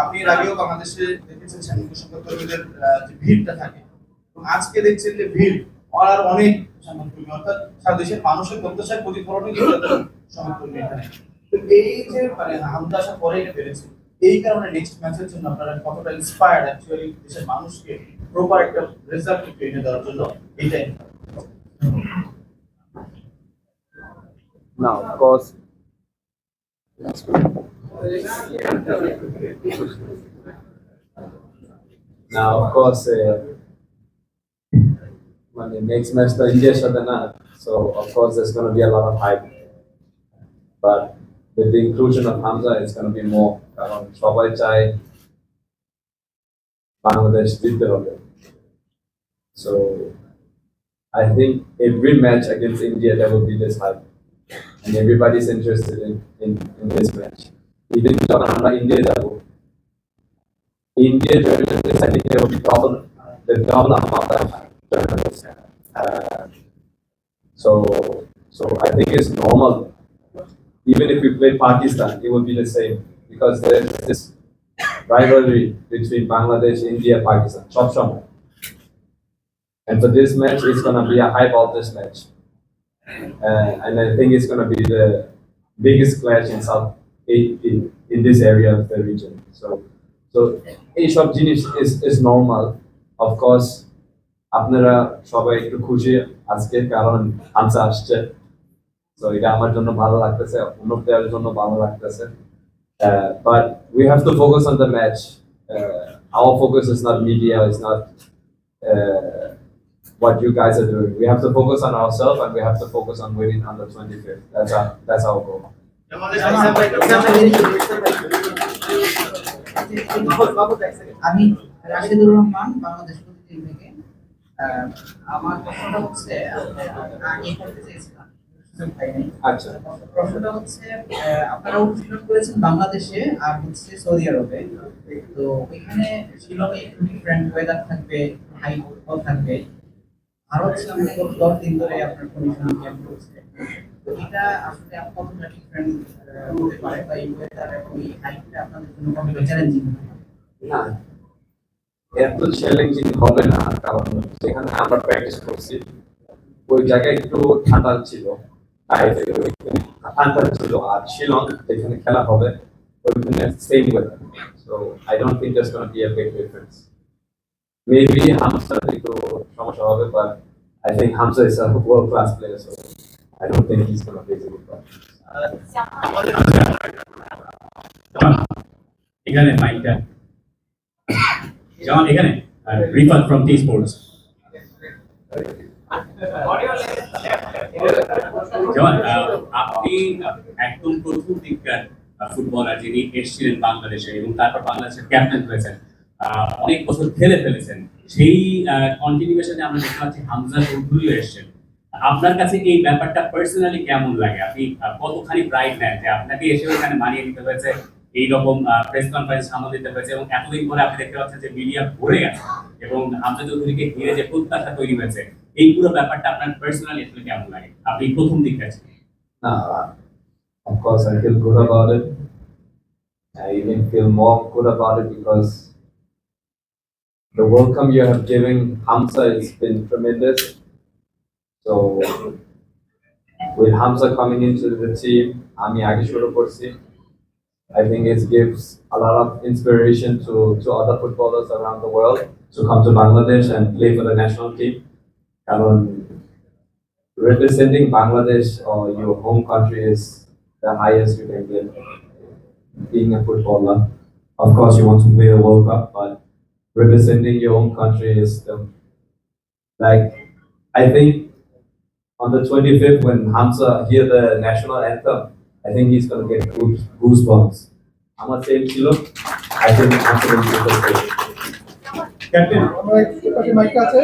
আপনি এর আগেও বাংলাদেশে দেখেছেন সাংবাদিক সংবাদকর্মীদের যে ভিড়টা থাকে। আজকে দেখছেন যে ভিড় আর অনেক সাংবাদিককর্মী অর্থাৎ সারা দেশের মানুষের প্রত্যাশার প্রতিফলনে কিন্তু সংবাদকর্মী এই যে মানে হামলা আসার পরে এটা বেড়েছে এই কারণে নেক্সট ম্যাচের জন্য আপনারা কতটা ইন্সপায়ার্ড অ্যাকচুয়ালি দেশের মানুষকে প্রপার একটা রেজাল্ট এনে দেওয়ার জন্য এইটাই। Now, of That's good. Now, of course, uh, money makes master easier than that. So, of course, there's going to be a lot of hype. But with the inclusion of Hamza, it's going to be more. কারণ সবাই চায় Bangladesh So, I think every match against India, there will be this hype and everybody's interested in, in, in this match. Even যখন আমরা India যাব India journalists I think they will be double the double amount of journalists. Uh, so so I think it's normal. Even if we play Pakistan, it will be the same because there's this rivalry between Bangladesh, India, Pakistan. Chop And for this match, it's gonna be a high voltage match. Uh, and I think it's going to be the biggest clash in South in, in, in this area of the region. So, so এইসব জিনিস is is normal. Of course, আপনারা সবাই একটু খুশি আজকে কারণ হামসা আসছে তো এটা আমার জন্য ভালো লাগতেছে অন্য প্লেয়ারের জন্য ভালো লাগতেছে Uh, but we have to focus on the match. Uh, our focus is not media, it's not uh, what you guys are doing. We have to focus on ourselves and we have to focus on winning under 25th. That's our that's our goal. আমি রাশিদুর রহমান বাংলাদেশ প্রতিদিন থেকে আহ, আমার প্রশ্নটা হচ্ছে আপনি আগে করতে চেয়েছিলাম সুযোগ পাইনি আচ্ছা প্রশ্নটা হচ্ছে আহ, আপনারা অনুশীলন করেছেন বাংলাদেশে আর হচ্ছে সৌদি আরবে তো ওইখানে শিলংয়ে একটু ডিফারেন্ট ওয়েদার থাকবে হাই থাকবে এত চ্যালেঞ্জিং হবে না, কারণ যেখানে আমরা প্র্যাকটিস করছি, ওই জায়গায় একটু ঠান্ডা ছিল ঠান্ডা ছিল, আর শিলং যেখানে খেলা হবে, ওইখানে same weather so I don't think gonna be a big difference maybe হামসা একটু সমস্যা হবে but I think হামসা is a world class player so I don't think he is gonna face it এখানে মাইকটা যেমন এখানে রিফাত ফ্রম টি স্পোর্টস যেমন আহ, আপনি একদম প্রথম দিককার ফুটবলার যিনি এসেছিলেন বাংলাদেশে এবং তারপর বাংলাদেশের ক্যাপ্টেন হয়েছেন আহ, অনেক বছর খেলে ফেলেছেন। সেই কন্টিনিউশনে আমরা দেখতে পাচ্ছি হামজা চৌধুরীও এসেছেন। আপনার কাছে এই ব্যাপারটা পার্সোনালি কেমন লাগে? আপনি কতখানি প্রাইড নেন যে আপনাকে এসে এখানে মানিয়ে নিতে হয়েছে এইরকম প্রেস কনফারেন্স সামনে দিতে হয়েছে এবং এতদিন পরে আপনি দেখতে পাচ্ছেন যে মিডিয়া ভরে গেছে এবং হামজা চৌধুরীকে ঘিরে যে প্রত্যাশা তৈরি হয়েছে এই পুরো ব্যাপারটা আপনার পার্সোনালি আসলে কেমন লাগে? আপনি প্রথম দিক আছে Uh, of course, I feel good about it. I even feel more good about it the welcome you have given Hamza has been tremendous. So, with Hamza coming into the team, Ami Agishwara Kursi, I think it gives a lot of inspiration to, to other footballers around the world to come to Bangladesh and play for the national team. কারণ representing Bangladesh or your home country is the highest you can get being a footballer. Of course, you want to play a World Cup, but representing your own country is the like. I think on the 25th, when Hamza hear the national anthem, I think he's gonna get goose- goosebumps. I'm not saying Chilo. I think Hamza will be the captain আমরা একটু পাশে mic আছে